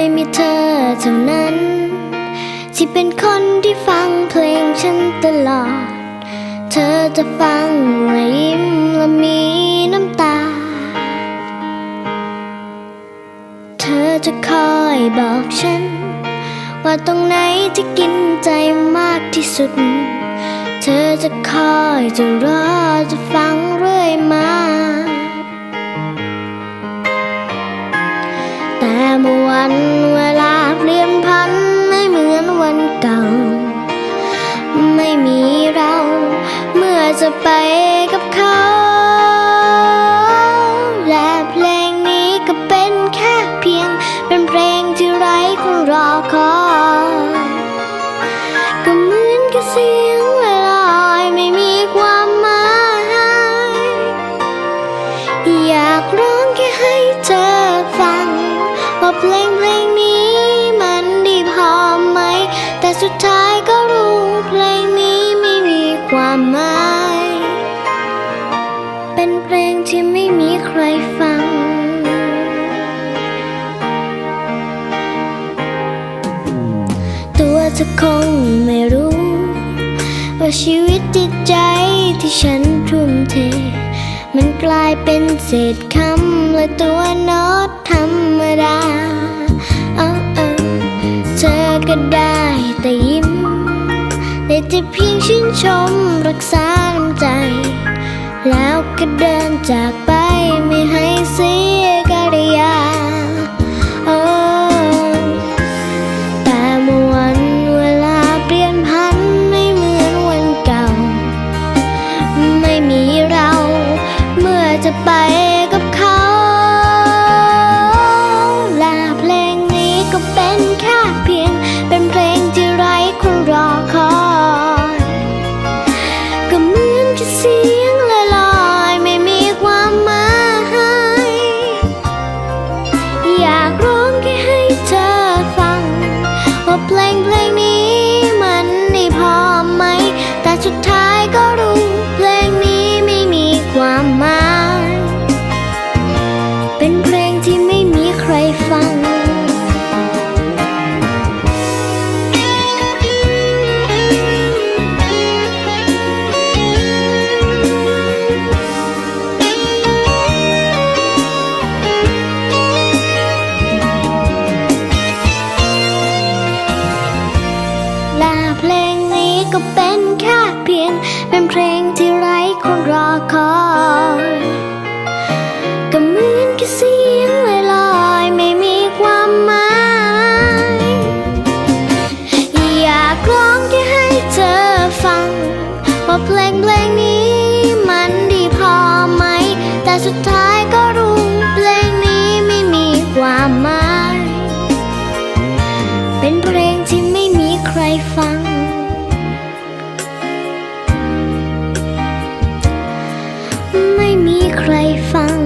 ยมีเธอเท่านั้น ที่เป็นคนที่ฟังเพลงฉันตลอด เธอจะฟังและยิ้มและมีน้ำตา เธอจะคอยบอกฉัน ว่าตรงไหนที่กินใจมากที่สุด เธอจะคอยจะรอจะฟังเรื่อยมา มื่อวันเวลาเปลี่ยนพันไม่เหมือนวันเก่า ไม่มีเราเมื่อจะไป สุดท้ายก็รู้เพลงนี้ไม่มีความหมาย เป็นเพลงที่ไม่มีใครฟัง ตัวเธอคงไม่รู้ ว่าชีวิตจิตใจที่ฉันทุ่มเท มันกลายเป็นเศษคำและตัวโน้ตธรรมดาเอา แต่เพียงชื่นชมรักษาน้ำใจ แล้วก็เดินจาก ก็เป็นแค่เพียง เป็นเพลงที่ไร้คนรอคอยก็เหมือนกับเสียงลอยๆไม่มีความหมายอยากร้องแค่ให้เธอฟัง ว่าเพลงเพลงนี้มันดีพอไหม แต่สุดท้ายก็รู้เพลงนี้ไม่มีความหมาย เป็นเพลงที่ไม่มีใครฟัง ใครฟัง